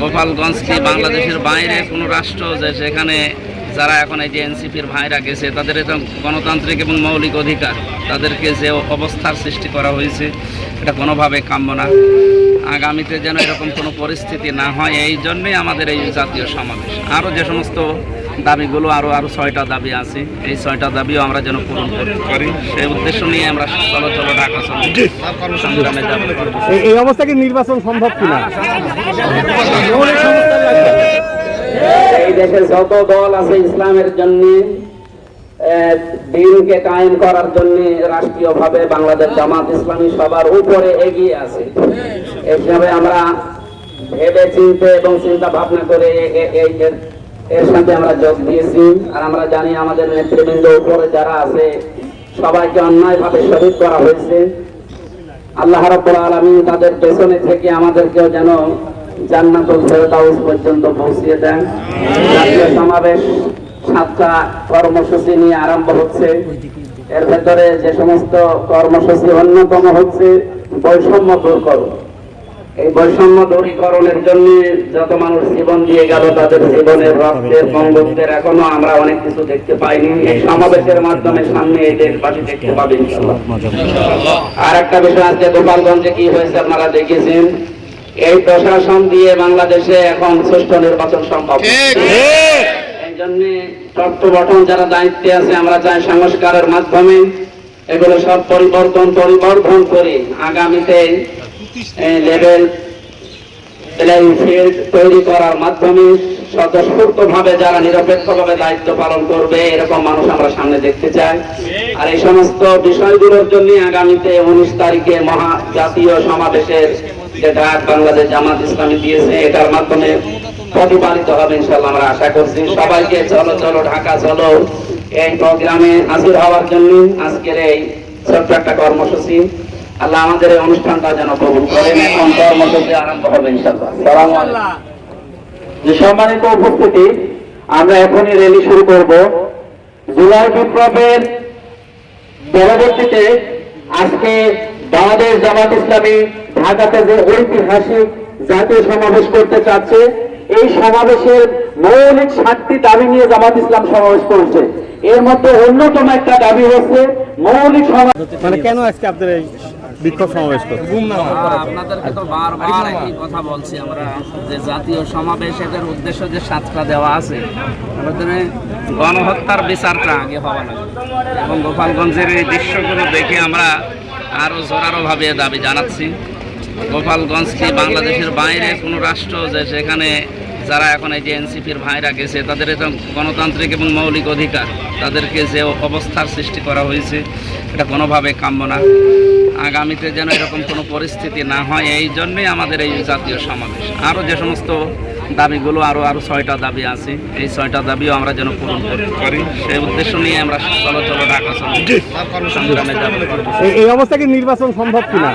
গোপালগঞ্জ কি বাংলাদেশের বাইরে কোনো রাষ্ট্র যে সেখানে যারা এখন এই যে এনসিপির ভাইরা গেছে, তাদের এটা গণতান্ত্রিক এবং মৌলিক অধিকার। তাদেরকে যে অবস্থার সৃষ্টি করা হয়েছে, এটা কোনোভাবে কাম্য না। আগামীতে যেন এরকম কোনো পরিস্থিতি না হয়, এই জন্যই আমাদের এই জাতীয় সমাবেশ। আরও যে সমস্ত দাবিগুলো আরও আরও ছয়টা দাবি আছে। এই ছয়টা দাবিও আমরা যেন পূরণ করতে পারি। সেই উদ্দেশ্য নিয়ে আমরা চলো চলো ঢাকা সংগ্রামে যাব। এই- অবস্থা কি নির্বাচন সম্ভব কিনা? এই দেশের যত দল আছে ইসলামের জন্য দিনকে কায়েম করার জন্য রাষ্ট্রীয়ভাবে বাংলাদেশ জামাত ইসলামী সবার উপরে এগিয়ে আছে। এইভাবে আমরা ভেবে চিনতে এবং চিন্তা ভাবনা করে এর- সাথে আমরা যোগ দিয়েছি। আর আমরা জানি আমাদের নেতৃবৃন্দ উপরে যারা আছে, সবাইকে অন্যায়ভাবে শহীদ করা হয়েছে। আল্লাহ রাব্বুল আলামিন তাদের পেছনে থেকে আমাদেরকেও যেন জান্নাতুল ফেরদাউস পর্যন্ত পৌঁছিয়ে দেন। জাতীয় সমাবেশ সাতটা কর্মসূচি নিয়ে আরম্ভ হচ্ছে। এর ভেতরে যে সমস্ত কর্মসূচি অন্যতম হচ্ছে বৈষম্য দূর করো। এই বৈষম্য দূরীকরণের জন্য যত মানুষ জীবন দিয়ে গেল তাদের জীবনের রক্তের বঙ্গবদের এখনও আমরা অনেক কিছু দেখতে পাইনি। এই সমাবেশের মাধ্যমে সামনে এই দেশবাসী দেখতে পাবে ইনশাআল্লাহ। আর একটা বিষয় আজকে গোপালগঞ্জে কি হয়েছে আপনারা দেখেছেন? এই প্রশাসন দিয়ে বাংলাদেশে এখন সুষ্ঠু নির্বাচন সম্ভব। এই জন্য তত্ত্ব গঠন যারা দায়িত্বে আছে আমরা চাই সংস্কারের মাধ্যমে এগুলো সব পরিবর্তন পরিবর্তন করে আগামীতে লেভেল প্লেইং ফিল্ড তৈরি করার মাধ্যমে স্বতঃস্ফূর্ত ভাবে যারা নিরপেক্ষভাবে দায়িত্ব পালন করবে, এরকম মানুষ আমরা সামনে দেখতে চাই। আর এই সমস্ত বিষয়গুলোর জন্য আগামীতে উনিশ তারিখে মহা জাতীয় সমাবেশের যে ডাক বাংলাদেশ জামাত ইসলামী দিয়েছে, এটার মাধ্যমে প্রতিপালিত হবে ইনশাল্লাহ আমরা আশা করছি। সবাইকে চলো চলো, ঢাকা চলো। এই প্রোগ্রামে হাজির হওয়ার জন্য আজকের এই ছোট্ট একটা কর্মসূচি। আল্লাহ আমাদের এই অনুষ্ঠানটা যেন কবুল করেন এখন কর্মসূচি আরম্ভ হবে ইনশাল্লাহ সম্মানিত উপস্থিতি আমরা এখনই র্যালি শুরু করব। জুলাই বিপ্লবের পরবর্তীতে আজকে বাংলাদেশ জামাত ইসলামী ঢাকাতে যে ঐতিহাসিক জাতীয় সমাবেশ করতে চাচ্ছে এই সমাবেশের মৌলিক সাতটি দাবি নিয়ে জামাত ইসলাম সমাবেশ করেছে। এর মধ্যে অন্যতম একটা দাবি হচ্ছে মৌলিক সমাবেশ মানে কেন আজকে আপনাদের এই বিক্ষোভ সমাবেশ করছেন? আপনাদেরকে তো বারবার একই কথা বলছি আমরা যে জাতীয় সমাবেশ এটার উদ্দেশ্য যে সাতটা দেওয়া আছে আমাদের গণহত্যার বিচারটা আগে হওয়া লাগবে। এবং গোপালগঞ্জের এই দৃশ্যগুলো দেখে আমরা আরও জোরালোভাবে দাবি জানাচ্ছি। গোপালগঞ্জ কি বাংলাদেশের বাইরে কোনো রাষ্ট্র যে সেখানে যারা এখন এই যে এনসিপির ভাইরা গেছে তাদের এটা গণতান্ত্রিক এবং মৌলিক অধিকার। তাদেরকে যে অবস্থার সৃষ্টি করা হয়েছে এটা কোনোভাবে কাম্য না। আগামীতে যেন এরকম কোনো পরিস্থিতি না হয় এই জন্যই আমাদের এই জাতীয় সমাবেশ। আরও যে সমস্ত দাবিগুলো আরও আরও ছয়টা দাবি আছে এই ছয়টা দাবিও আমরা যেন পূরণ করতে পারি সেই উদ্দেশ্য নিয়ে আমরা চলো চলো ঢাকা চলো সংগ্রামে যাব। এই- এই অবস্থা কি নির্বাচন সম্ভব কিনা?